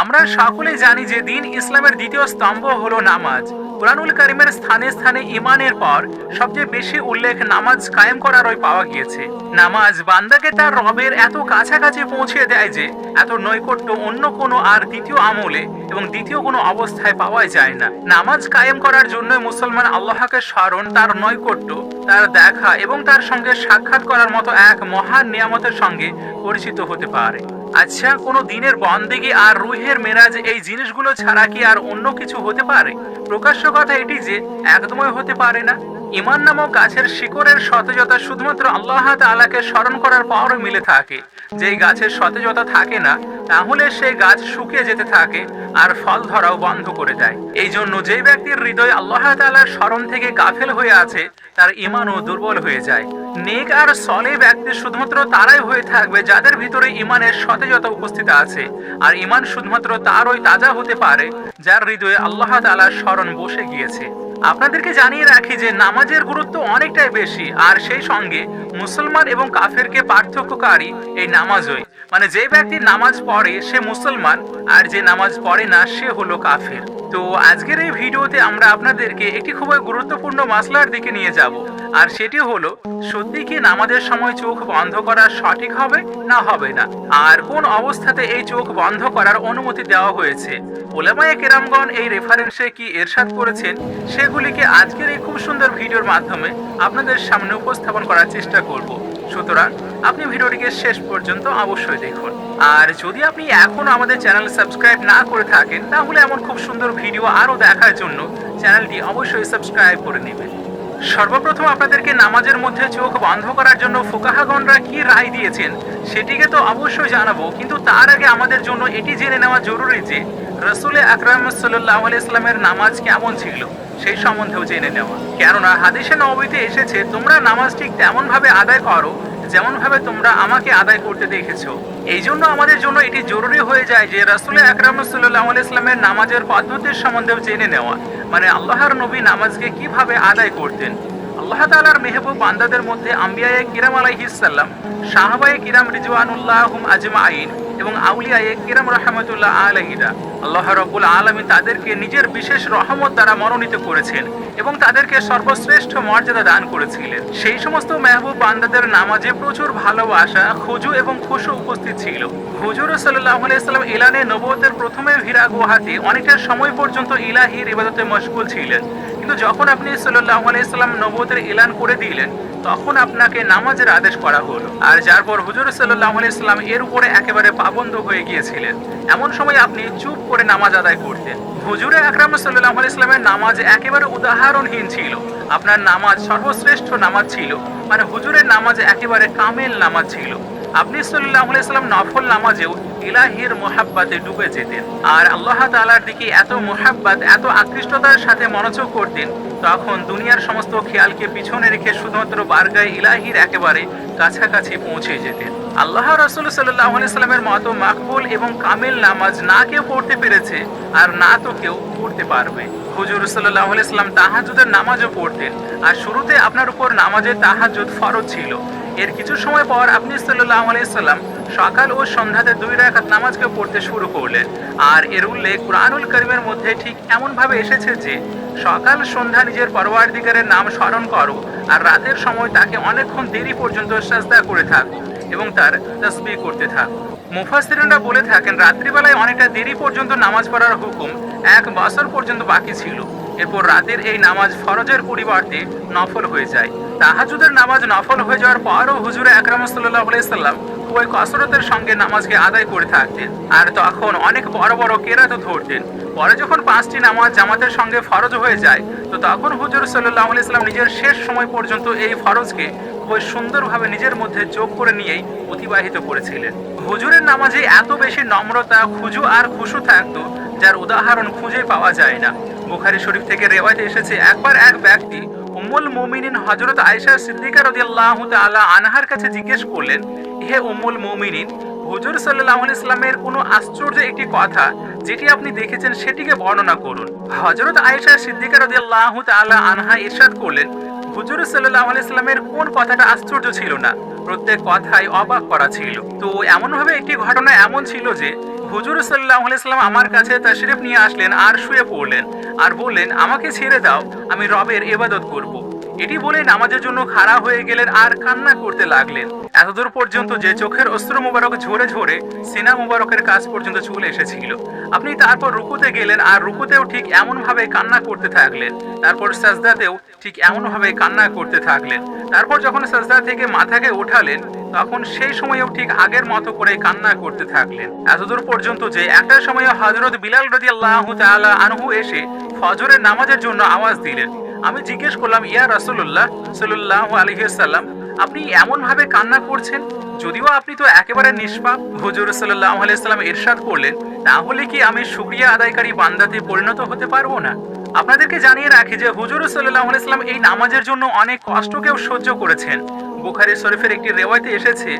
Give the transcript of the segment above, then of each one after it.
আমরা সকলে জানি যে দিন ইসলামের দ্বিতীয় স্তম্ভ হলো নামাজ। কোরআনুল কারিমের স্থানে স্থানে ইমানের পর সবচেয়ে বেশি উল্লেখ নামাজ কায়েম করারই পাওয়া গিয়েছে। নামাজ বান্দাকে তার রবের এত কাছাকাছি পৌঁছে দেয় যে এত নৈকট্য অন্য কোনো আর দ্বিতীয় আমলে এবং দ্বিতীয় কোনো অবস্থায় পাওয়া যায় না। নামাজ কায়েম করার জন্য মুসলমান আল্লাহকে স্মরণ, তার নৈকট্য, তার দেখা এবং তার সঙ্গে সাক্ষাৎ করার মতো এক মহান নিয়ামতের সঙ্গে পরিচিত হতে পারে। আচ্ছা কোনো দিনের বন্দেগি আর রুহের মেরাজ এই জিনিসগুলো ছাড়া কি আর অন্য কিছু হতে পারে? প্রকাশ্য কথা এটি যে, একদমই হতে পারে না। ইমান নামক গাছের শিকড়ের সতেজতা শুধুমাত্র আল্লাহ তাআলাকে স্মরণ করার পরও মিলে থাকে। যেই গাছের সতেজতা থাকে না, তাহলে সেই গাছ শুকিয়ে যেতে থাকে আর ফল ধরাও বন্ধ করে দেয়। এই জন্য যে ব্যক্তির হৃদয় আল্লাহ তাআলার স্মরণ থেকে গাফেল হয়ে আছে, তার ইমানও দুর্বল হয়ে যায়। নেক আর সলে ব্যক্তি শুধুমাত্র তারাই হয়ে থাকবে যাদের ভিতরে ইমানের সতেজতা উপস্থিত আছে। আর ইমান শুধুমাত্র তারই তাজা হতে পারে, যার হৃদয়ে আল্লাহ তাআলার স্মরণ বসে গিয়েছে। আপনাদেরকে জানিয়ে রাখি যে নামাজের গুরুত্ব অনেকটাই বেশি, আর সেই সঙ্গে মুসলমান এবং কাফেরকে পার্থক্যকারী এই নামাজই। মানে যে ব্যক্তি নামাজ পড়ে, সে মুসলমান, আর যে নামাজ পড়ে না, সে হলো কাফের। তো আজকের এই ভিডিওতে আমরা আপনাদেরকে একটি খুবই গুরুত্বপূর্ণ মাসলার দিকে নিয়ে যাব, আর সেটি হলো, সত্যি কি নামাজের সময় চোখ বন্ধ করা সঠিক হবে না হবে না? আর কোন অবস্থাতে এই চোখ বন্ধ করার অনুমতি দেওয়া হয়েছে? ওলামায়ে কেরামগণ এই রেফারেন্সে কি এরশাদ করেছেন সেগুলিকে আজকের এই খুব সুন্দর ভিডিওর মাধ্যমে আপনাদের সামনে উপস্থাপন করার চেষ্টা করব। সুতরাং আপনি ভিডিওটিকে শেষ পর্যন্ত অবশ্যই দেখুন। আর যদি আপনি এখনও আমাদের চ্যানেল সাবস্ক্রাইব না করে থাকেন, তাহলে এমন খুব সুন্দর ভিডিও আরও দেখার জন্য চ্যানেলটি অবশ্যই সাবস্ক্রাইব করে নেবেন। সর্বপ্রথম আপনাদেরকে নামাজের মধ্যে চোখ বন্ধ করার জন্য ফুকাহাগণরা কি রায় দিয়েছেন, সেটিকে তো অবশ্যই জানাব। কিন্তু তার আগে আমাদের জন্য এটি জেনে নেওয়া জরুরি যে রসুল আকরাম সাল্লাহ ইসলামের নামাজ কেমন ছিল। সেই সম্বন্ধেও জেনে নেওয়া। কেননা হাদিসে নবীতে এসেছে, তোমরা নামাজ ঠিক তেমন ভাবে আদায় করো যেমন ভাবে তোমরা আমাকে আদায় করতে দেখেছ। এই জন্য আমাদের জন্য এটি জরুরি হয়ে যায় যে রাসুল আকরাম সাল্লাহ ইসলামের নামাজের পদ্ধতির সম্বন্ধেও জেনে নেওয়া। মানে আল্লাহর নবী নামাজকে কীভাবে আদায় করতেন। আল্লাহ তালার মেহবুব বান্দাদের মধ্যে আম্বিয়ায়ে কিরাম আলাইহিসাল্লাম সাহাবায়ে কিরাম রিজওয়ানুল্লাহ আজমা আজমাইন এবং আউলিয়া কিরাম রহমতুল্লাহ আলহিদা আল্লাহ রবুল আলমী তাদেরকে নিজের বিশেষ রহমত দ্বারা মনোনীত করেছেন। এবং তাদেরকে সর্বশ্রেষ্ঠ মর্যাদা দান করেছিলেন। সেই সমস্ত মেহবুব বান্দাদের নামাজে প্রচুর ভালোবাসা, খুজু এবং খুশু উপস্থিত ছিল। হুজুর সাল্লাহ আলাইসাল্লাম ইলানে নবতের প্রথমে ভিরা গুহাতে অনেকটা সময় পর্যন্ত ইলাহির ইবাদতে মশগুল ছিলেন। কিন্তু যখন আপনি সাল্লাহ আলাইসাল্লাম নবতের এলান করে দিলেন, তখন আপনাকে নামাজের আদেশ করা হলো। আর যার পর হুজুর সাল্লাহ আলাইসাল্লাম এর উপরে একেবারে পাবন্ধ হয়ে গিয়েছিলেন। এমন সময় আপনি চুপ করে নামাজ আদায় করতেন। হুজুরে আকরাম সাল্লাহ আলাইসলামের নামাজ একেবারে উদাহরণহীন ছিল। আপনার নামাজ সর্বশ্রেষ্ঠ নামাজ ছিল মানে হুজুরের নামাজ একেবারে কামেল নামাজ ছিল। আপনি সাল্লাহ ইসলাম নফল নামাজেও ইলাহির মোহাব্বাতে ডুবে যেতেন। আর আল্লাহ তালার দিকে এত মোহাব্বাত, এত আকৃষ্টতার সাথে মনোযোগ করতেন, তখন দুনিয়ার সমস্ত খেয়ালকে পিছনে রেখে শুধুমাত্র বারগায় ইলাহির একেবারে কাছাকাছি পৌঁছে যেতেন। আল্লাহ রসুল সাল্লাহ সাল্লামের মতো মাকবুল এবং কামিল নামাজ না কেউ পড়তে পেরেছে, আর না তো কেউ পড়তে পারবে। হুজুর সাল্লাহ সাল্লাম তাহাজুদের নামাজও পড়তেন, আর শুরুতে আপনার উপর নামাজের তাহাজুদ ফরজ ছিল। এর কিছু সময় পর আপনি সাল্লাহ আলাইসাল্লাম সকাল ও সন্ধ্যাতে দুই রাখাত নামাজকে পড়তে শুরু করলেন আর এর উল্লেখ কুরআনুল করিমের মধ্যে ঠিক এমনভাবে এসেছে যে, সকাল, সন্ধ্যা নিজের পরওয়ারদিগারের নাম স্মরণ করো আর রাতের সময় তাকে অনেকক্ষণ দেরি পর্যন্ত সাজদা করে থাকো এবং তার তসবি করতে থাকো। মুফাসিররা বলে থাকেন, রাত্রিবেলায় অনেকটা দেরি পর্যন্ত নামাজ পড়ার হুকুম এক বছর পর্যন্ত বাকি ছিল। এরপর রাতের এই নামাজ ফরজের পরিবর্তে নফল হয়ে যায়। তাহাজুদের নামাজ নফল হয়ে যাওয়ার পরও হুজুরে আকরাম সাল্লাহ সাল্লাম ওই কসরতের সঙ্গে নামাজকে আদায় করে থাকতেন। আর তখন অনেক বড় বড় কেরাতও ধরতেন। পরে যখন পাঁচটি নামাজ জামাতের সঙ্গে ফরজ হয়ে যায়, তো তখন হুজুর সাল্লাহ ইসলাম নিজের শেষ সময় পর্যন্ত এই ফরজকে খুবই সুন্দরভাবে নিজের মধ্যে যোগ করে নিয়েই অতিবাহিত করেছিলেন। হুজুরের নামাজে এত বেশি নম্রতা, খুজু আর খুশু থাকতো, যার উদাহরণ খুঁজে পাওয়া যায় না। বুখারি শরীফ থেকে রেওয়ায়তে এসেছে, একবার এক ব্যক্তি উম্মুল মুমিনিন হজরত আয়েশা সিদ্দিকা রাদিয়াল্লাহু আনহার কাছে জিজ্ঞেস করলেন হে উম্মুল মুমিনিন, হুজুর সাল্লাহ ইসলামের কোনো আশ্চর্য একটি কথা, যেটি আপনি দেখেছেন সেটিকে বর্ণনা করুন। হজরত আয়েশা সিদ্দিকা রাদিয়াল্লাহু তাআলা আনহা ইরশাদ করলেন, হুজুর সাল্লাহ ইসলামের কোন কথাটা আশ্চর্য ছিল না? প্রত্যেক কথাই অবাক করা ছিল। তো এমনভাবে একটি ঘটনা এমন ছিল যে, হুজুর সাল্লাহ আলাইসাল্লাম আমার কাছে তাশরিফ নিয়ে আসলেন আর শুয়ে পড়লেন। আর বললেন, আমাকে ছেড়ে দাও, আমি রবের এবাদত করব। এটি বলে নামাজের জন্য খাড়া হয়ে গেলেন আর কান্না করতে লাগলেন। এতদূর পর্যন্ত যে চোখের অস্ত্র মুবারক ঝরে ঝরে সিনা মুবারকের কাজ পর্যন্ত চলে এসেছিল। আপনি তারপর রুকুতে গেলেন আর রুকুতেও ঠিক এমন ভাবে কান্না করতে থাকলেন। তারপর সাজদাতেও ঠিক এমন ভাবে কান্না করতে থাকলেন। তারপর যখন সাজদা থেকে মাথাকে উঠালেন তখন সেই সময়েও ঠিক আগের মতো করে কান্না করতে থাকলেন। এতদূর পর্যন্ত যে একটা সময় হজরত বিলাল রদি আল্লাহ আনহু এসে ফজরের নামাজের জন্য আওয়াজ দিলেন। আমি জিজ্ঞেস করলাম, ইয়া রাসুল্লাহ সাল্লাহ আলহিহাল্লাম আপনি এমনভাবে কান্না করছেন? যদিও আপনি তো একেবারে নিষ্পাপ, হুজুর সাল্লাহ আলহিহাল্লাম ইরশাদ করলেন, তাহলে কি আমি সুক্রিয়া আদায়কারী বান্দাতে পরিণত হতে পারব না? আপনাদেরকে জানিয়ে রাখি যে হুজুর সাল্লাহ আলাইসাল্লাম এই নামাজের জন্য অনেক কষ্টকেও সহ্য করেছেন। বুখারী শরীফের একটি রেওয়ায়তে এসেছে,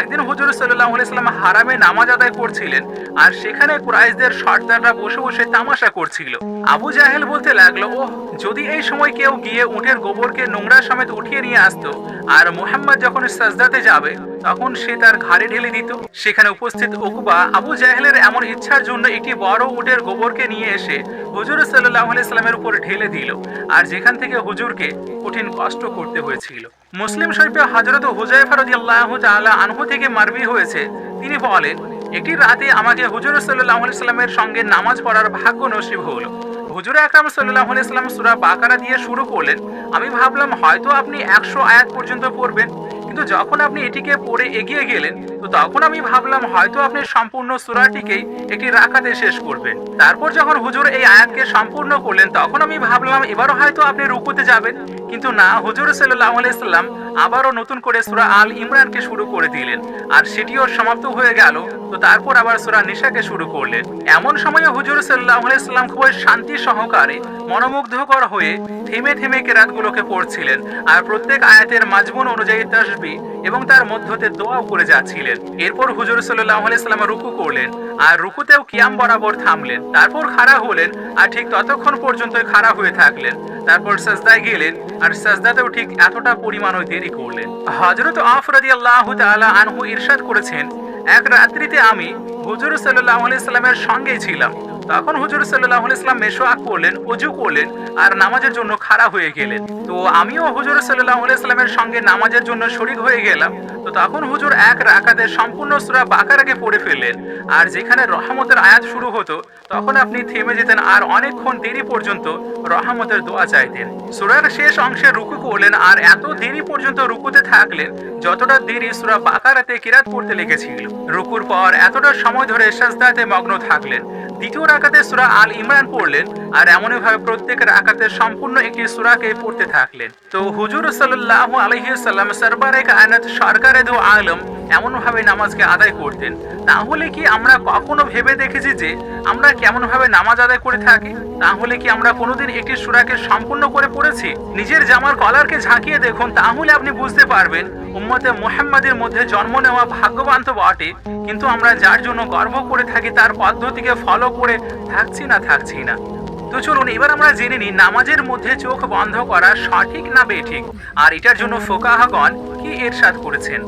একদিন হুজুর সাল্লাল্লাহু আলাইহি সাল্লাম হারামে নামাজ আদায় করছিলেন আর সেখানে কুরাইশদের সর্দাররা বসে বসে তামাশা করছিল। আবু জাহেল বলতে লাগল, ওহ, যদি এই সময় কেউ গিয়ে উটের গোবরকে নোংরা সমেত উঠিয়ে নিয়ে আসতো আর মুহাম্মদ যখন সাজদাতে যাবে, তখন সে তার ঘাড়ে ঢেলে দিত। সেখানে উপস্থিত উকবা আবু জাহেলের এমন ইচ্ছার জন্য একটি বড় উটের গোবরকে নিয়ে এসে হুজুর সাল্লাহ সাল্লামের উপর ঢেলে দিল। আর যেখান থেকে হুজুরকে কঠিন কষ্ট করতে হয়েছিল। মুসলিম শরীফে হজরত হুজাইফা রাদিয়াল্লাহু তাআলা আনহু থেকে মারবি হয়েছে। তিনি বলেন, একটি রাতে আমাকে হুজুর সাল্লাহ সাল্লামের সঙ্গে নামাজ পড়ার ভাগ্য নসিব হলো। হুজুর আকরাম সাল্লাহ সাল্লাম সুরা বাকারা দিয়ে শুরু করলেন, আমি ভাবলাম, হয়তো আপনি একশো আয়াত পর্যন্ত পড়বেন, কিন্তু যখন আপনি এটিকে পড়ে এগিয়ে গেলেন, তো তখন আমি ভাবলাম, হয়তো আপনি সম্পূর্ণ সুরাটিকেই একটি রাখাতে শেষ করবেন। তারপর যখন হুজুর এই আয়াতকে সম্পূর্ণ করলেন, তখন আমি ভাবলাম, এবারও হয়তো আপনি রুকুতে যাবেন। কিন্তু না, হুজুর সাল্লাহ আলাইসাল্লাম আবারও নতুন করে সুরা আল ইমরানকে শুরু করে দিলেন। আর সেটিও সমাপ্ত হয়ে গেল। তো তারপর আবার সুরা নিশাকে শুরু করলেন। এমন সময়ে হুজুর সাল্লাহ আলাইসাল্লাম খুবই শান্তি সহকারে, মনোমুগ্ধকর হয়ে থেমে থেমে কেরাতগুলোকে পড়ছিলেন। আর প্রত্যেক আয়াতের মাজমুন অনুযায়ী তসবি এবং তার মধ্যতে দোয়াও করে যাচ্ছিলেন। এরপর হুজুর সাল্লাহ আলাইসাল্লাম রুকু করলেন। আর রুকুতেও কিয়াম বরাবর থামলেন। তারপর খাড়া হলেন আর ঠিক ততক্ষণ পর্যন্ত খাড়া হয়ে থাকলেন। তারপর সাজদায় গেলেন। আর সাজদাতেও ঠিক এতটা পরিমাণও দেরি করলেন। হজরত আফরাদি আল্লাহ তালা আনহু ইরশাদ করেছেন, এক রাত্রিতে আমি হুজুর সাল্লাহ সঙ্গে সঙ্গেই ছিলাম। তখন হুজুর সাল্লাহ ইসলাম মেশোয়াক করলেন অজু করলেন আর নামাজের জন্য খাড়া হয়ে গেলেন। তো আমিও হুজুর সাল্লাহ ইসলামের সঙ্গে নামাজের জন্য শরিক হয়ে গেলাম। তখন হুজুর এক রাকাতে সম্পূর্ণ সুরা বাকারাকে পড়ে ফেললেন। আর যেখানে রহমতের আয়াত শুরু হতো, তখন আপনি থেমে যেতেন আর অনেকক্ষণ দেরি পর্যন্ত রহমতের দোয়া চাইতেন। সুরার শেষ অংশে রুকু করলেন আর এত দেরি পর্যন্ত রুকুতে থাকলেন যতটা দেরি সুরা বাকারাতে কিরাত পড়তে লেগেছিল। রুকুর পর এতটা সময় ধরে সাজদাতে মগ্ন থাকলেন। দ্বিতীয় রাকাতে সুরা আল ইমরান পড়লেন আর এমনই ভাবে প্রত্যেক রাকাতে সম্পূর্ণ একটি সুরাকে পড়তে থাকলেন। তো হুজুর সাল্লাল্লাহু আলাইহি সাল্লাম সরবারে কায়নাত সরকারে দু আলম এমন ভাবে নামাজকে আদায় করতেন। তাহলে কি আমরা কখনো ভেবে দেখেছি যে আমরা কেমন ভাবে নামাজ আদায় করে থাকি? তাহলে কি আমরা কোনোদিন একটি সুরাকে সম্পূর্ণ করে পড়েছি? নিজের জামার কলারকে ঝাঁকিয়ে দেখুন, তাহলে আপনি বুঝতে পারবেন উম্মতে মোহাম্মদের মধ্যে জন্ম নেওয়া ভাগ্যবান তো বটে, কিন্তু আমরা যার জন্য গর্ব করে থাকি তার পদ্ধতিকে ফলো করে থাকছি না থাকছি না। তো চলুন, এবার আমরা জেনে নিই নামাজের মধ্যে চোখ বন্ধ করা সঠিক না বেঠিক, আর এটার জন্য ফোকাহাগণ কি এরশাদ করেছেন?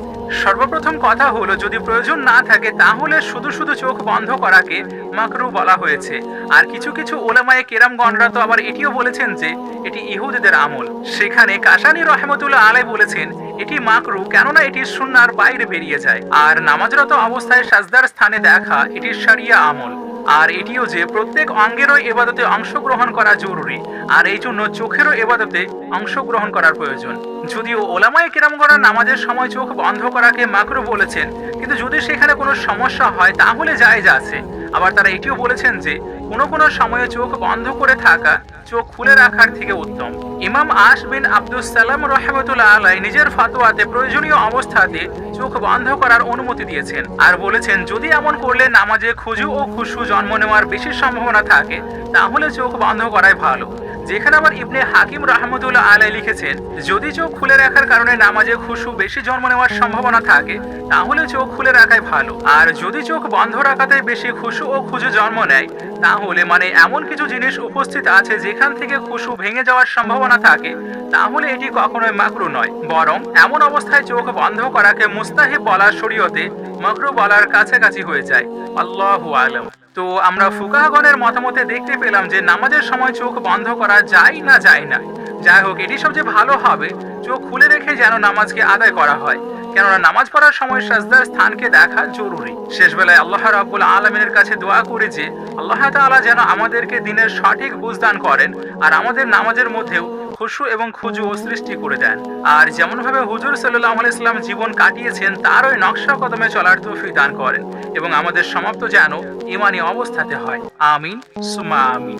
সর্বপ্রথম কথা হলো, যদি প্রয়োজন না থাকে, তাহলে শুধু শুধু চোখ বন্ধ করাকে মাকরু বলা হয়েছে। আর কিছু কিছু ওলামায়ে কেরামগণরা তো আবার এটিও বলেছেন যে, এটি ইহুদিদের আমল। সেখানে কাশানি রহমতুল্লাহ আলাই বলেছেন এটি মাকরু, কেননা এটি সুন্নার বাইরে বেরিয়ে যায়। আর নামাজরত অবস্থায় সাজদার স্থানে দেখা, এটি সারিয়া আমল। আর এটিও যে প্রত্যেক অঙ্গেরও এবাদতে অংশগ্রহণ করা জরুরি, আর এই জন্য চোখেরও এবাদতে অংশগ্রহণ করার প্রয়োজন। যদিও ওলামায় কেরামগণা নামাজের সময় চোখ বন্ধ করাকে মাকরু বলেছেন, কিন্তু যদি সেখানে কোনো সমস্যা হয়, তাহলে জায়েজ আছে। আবার তারা এটিও বলেছেন যে কোনো কোনো সময়ে চোখ বন্ধ করে থাকা, চোখ খুলে রাখার থেকে উত্তম। ইমাম আশ বিন আব্দুল সালাম রহমতুল্লাহ আলাই নিজের ফাতোয়াতে প্রয়োজনীয় অবস্থাতে চোখ বন্ধ করার অনুমতি দিয়েছেন আর বলেছেন, যদি এমন করলে নামাজে খুজু ও খুশু জন্ম নেওয়ার বেশি সম্ভাবনা থাকে, তাহলে চোখ বন্ধ করাই ভালো। যেখানে আবার ইবনে হাকিম রাহমতুল্লাহ আলাই লিখেছেন, যদি চোখ খুলে রাখার কারণে নামাজে খুশু বেশি জন্ম নেওয়ার সম্ভাবনা থাকে, তাহলে চোখ খুলে রাখাই ভালো। আর যদি চোখ বন্ধ রাখাতে বেশি খুশু ও খুজু জন্ম নেয়, তাহলে মানে এমন কিছু জিনিস উপস্থিত আছে যেখান থেকে খুশু ভেঙে যাওয়ার সম্ভাবনা থাকে, তাহলে এটি কখনোই মাকরু নয়। বরং এমন অবস্থায় চোখ বন্ধ করাকে মুস্তাহিব বলার শরীয়তে মাকরু বলার কাছাকাছি হয়ে যায়। আল্লাহ আলম। তো আমরা ফুকাহগণের মতামতে দেখতে পেলাম যে নামাজের সময় চোখ বন্ধ করা যায় না যায় না। যাই হোক, এটি সবচেয়ে ভালো হবে, চোখ খুলে রেখে যেন নামাজকে আদায় করা হয়। কেননা নামাজ পড়ার সময় সাজদার স্থানকে দেখা জরুরি। শেষ বেলায় আল্লাহ রাব্বুল আলমিনের কাছে দোয়া করে যে, আল্লাহ তাআলা যেন আমাদেরকে দিনের সঠিক বুঝদান করেন আর আমাদের নামাজের মধ্যেও খুশু এবং খুজু সৃষ্টি করে দেন। আর যেমন ভাবে হুজুর সাল্লাহ ইসলাম জীবন কাটিয়েছেন তার ওই নকশা কদমে চলার তৌফিক দান করেন এবং আমাদের সমাপ্ত যেন ইমানি অবস্থাতে হয়। আমিন সুমা আমিন।